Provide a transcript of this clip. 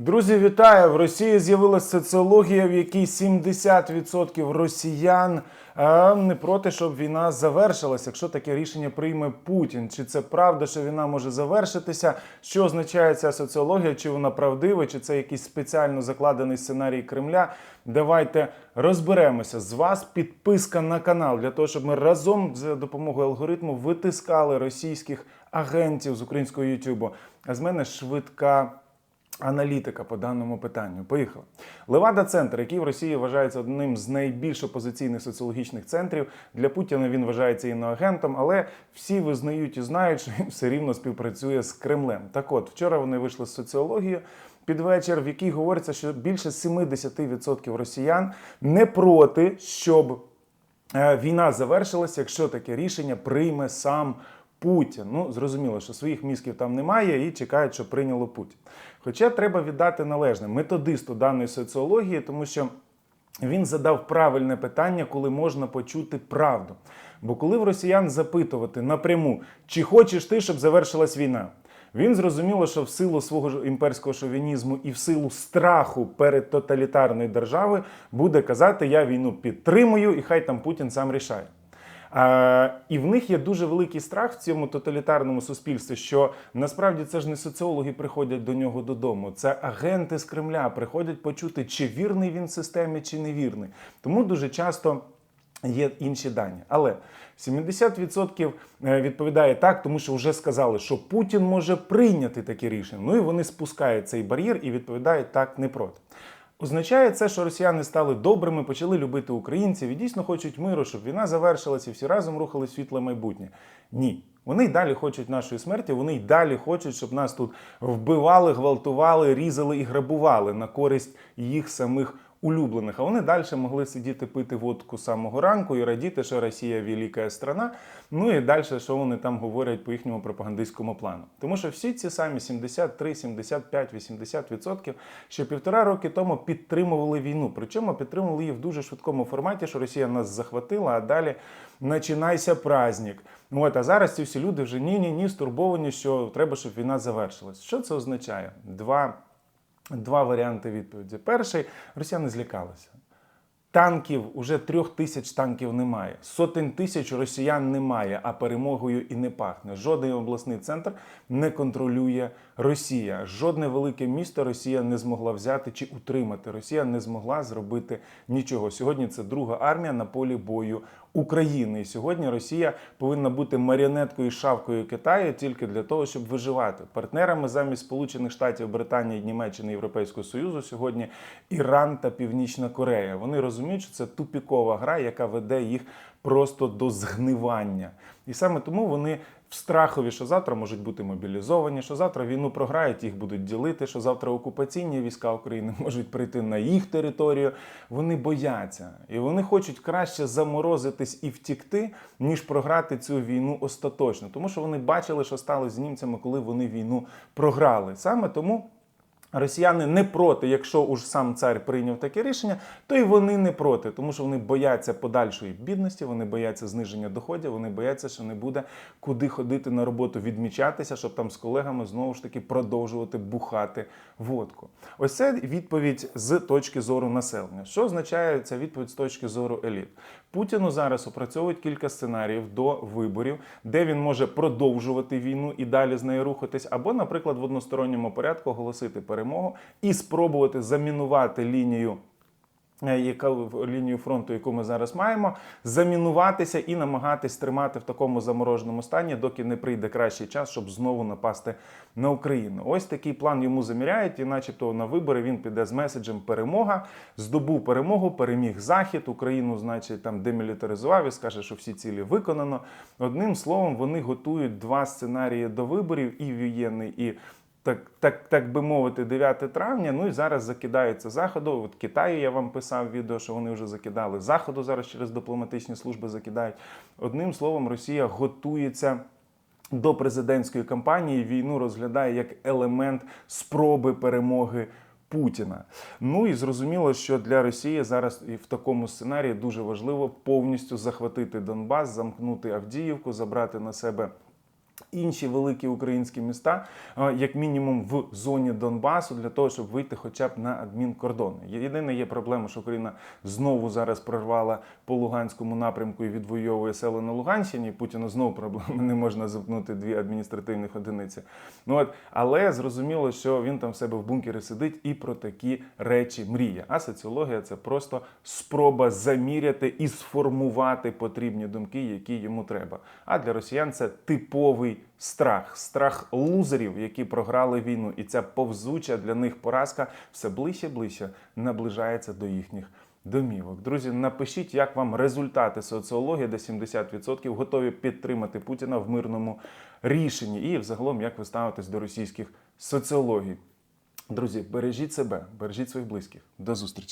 Друзі, вітаю! В Росії з'явилася соціологія, в якій 70% росіян е, не проти, щоб війна завершилася, якщо таке рішення прийме Путін. Чи це правда, що війна може завершитися? Що означає ця соціологія? Чи вона правдива, чи це якийсь спеціально закладений сценарій Кремля? Давайте розберемося з вас. Підписка на канал для того, щоб ми разом з допомогою алгоритму витискали російських агентів з українського Ютубу. А з мене швидка. Аналітика по даному питанню. Поїхали. Левада центр, який в Росії вважається одним з найбільш опозиційних соціологічних центрів. Для Путіна він вважається іноагентом, але всі визнають і знають, що він все рівно співпрацює з Кремлем. Так от, вчора вони вийшли з соціологією під вечір, в якій говориться, що більше 70% росіян не проти, щоб е, війна завершилася, якщо таке рішення прийме сам Путін. Ну, зрозуміло, що своїх мізків там немає і чекають, що прийняло Путін. Хоча треба віддати належне методисту даної соціології, тому що він задав правильне питання, коли можна почути правду. Бо коли в росіян запитувати напряму, чи хочеш ти, щоб завершилась війна? Він зрозуміло, що в силу свого імперського шовінізму і в силу страху перед тоталітарною державою буде казати: Я війну підтримую, і хай там Путін сам рішає. А, і в них є дуже великий страх в цьому тоталітарному суспільстві, що насправді це ж не соціологи приходять до нього додому, це агенти з Кремля приходять почути, чи вірний він системі, чи не вірний. Тому дуже часто. Є інші дані, але 70% відповідає так, тому що вже сказали, що Путін може прийняти таке рішення. Ну і вони спускають цей бар'єр і відповідають так не проти. Означає це, що росіяни стали добрими, почали любити українців і дійсно хочуть миру, щоб війна завершилася і всі разом рухали світле майбутнє. Ні. Вони й далі хочуть нашої смерті, вони й далі хочуть, щоб нас тут вбивали, гвалтували, різали і грабували на користь їх самих улюблених. А вони далі могли сидіти пити водку з самого ранку і радіти, що Росія велика страна. Ну і далі, що вони там говорять по їхньому пропагандистському плану. Тому що всі ці самі 73, 75, 80% ще півтора роки тому підтримували війну. Причому підтримували її в дуже швидкому форматі, що Росія нас захватила, а далі починайся праздник. От, а зараз ці всі люди вже ні, ні, ні, стурбовані, що треба, щоб війна завершилась. Що це означає? Два. Два варіанти відповіді. Перший росіяни злякалися. Танків уже трьох тисяч танків немає. Сотень тисяч росіян немає, а перемогою і не пахне. Жоден обласний центр не контролює Росія. Жодне велике місто Росія не змогла взяти чи утримати. Росія не змогла зробити нічого. Сьогодні це друга армія на полі бою України. І сьогодні Росія повинна бути маріонеткою і шавкою Китаю тільки для того, щоб виживати. Партнерами замість Сполучених Штатів, Британії, Німеччини, Європейського Союзу сьогодні Іран та Північна Корея. Вони розуміють, що це тупікова гра, яка веде їх просто до згнивання. І саме тому вони в страхові, що завтра можуть бути мобілізовані, що завтра війну програють, їх будуть ділити, що завтра окупаційні війська України можуть прийти на їх територію. Вони бояться і вони хочуть краще заморозитись і втікти, ніж програти цю війну остаточно, тому що вони бачили, що стало з німцями, коли вони війну програли. Саме тому. Росіяни не проти, якщо уж сам цар прийняв таке рішення, то й вони не проти, тому що вони бояться подальшої бідності, вони бояться зниження доходів, вони бояться, що не буде куди ходити на роботу, відмічатися, щоб там з колегами знову ж таки продовжувати бухати водку. Ось це відповідь з точки зору населення. Що означає ця відповідь з точки зору еліт? Путіну зараз опрацьовують кілька сценаріїв до виборів, де він може продовжувати війну і далі з нею рухатись, або, наприклад, в односторонньому порядку оголосити перемогу і спробувати замінувати лінію. е, Яка лінію фронту, яку ми зараз маємо, замінуватися і намагатись тримати в такому замороженому стані, доки не прийде кращий час, щоб знову напасти на Україну. Ось такий план йому заміряють, і, начебто, на вибори він піде з меседжем перемога, здобув перемогу, переміг захід, Україну, значить, там демілітаризував і скаже, що всі цілі виконано. Одним словом, вони готують два сценарії до виборів: і воєнний, і так, так, так би мовити, 9 травня. Ну і зараз закидаються заходу. От Китаю я вам писав відео, що вони вже закидали. Заходу зараз через дипломатичні служби закидають. Одним словом, Росія готується. До президентської кампанії війну розглядає як елемент спроби перемоги Путіна. Ну і зрозуміло, що для Росії зараз і в такому сценарії дуже важливо повністю захватити Донбас, замкнути Авдіївку, забрати на себе інші великі українські міста, е, як мінімум в зоні Донбасу, для того, щоб вийти хоча б на адмінкордони. Єдине є проблема, що Україна знову зараз прорвала по Луганському напрямку і відвоює села на Луганщині. Путіна знову проблеми не можна замкнути дві адміністративних одиниці. Ну от, але зрозуміло, що він там в себе в бункері сидить і про такі речі мріє. А соціологія це просто спроба заміряти і сформувати потрібні думки, які йому треба. А для росіян це типовий страх, страх лузерів, які програли війну, і ця повзуча для них поразка все ближче ближче наближається до їхніх. Домівок, друзі, напишіть, як вам результати соціології, де 70% готові підтримати Путіна в мирному рішенні, і взагалом, як ви ставитесь до російських соціологій. Друзі, бережіть себе, бережіть своїх близьких. До зустрічі.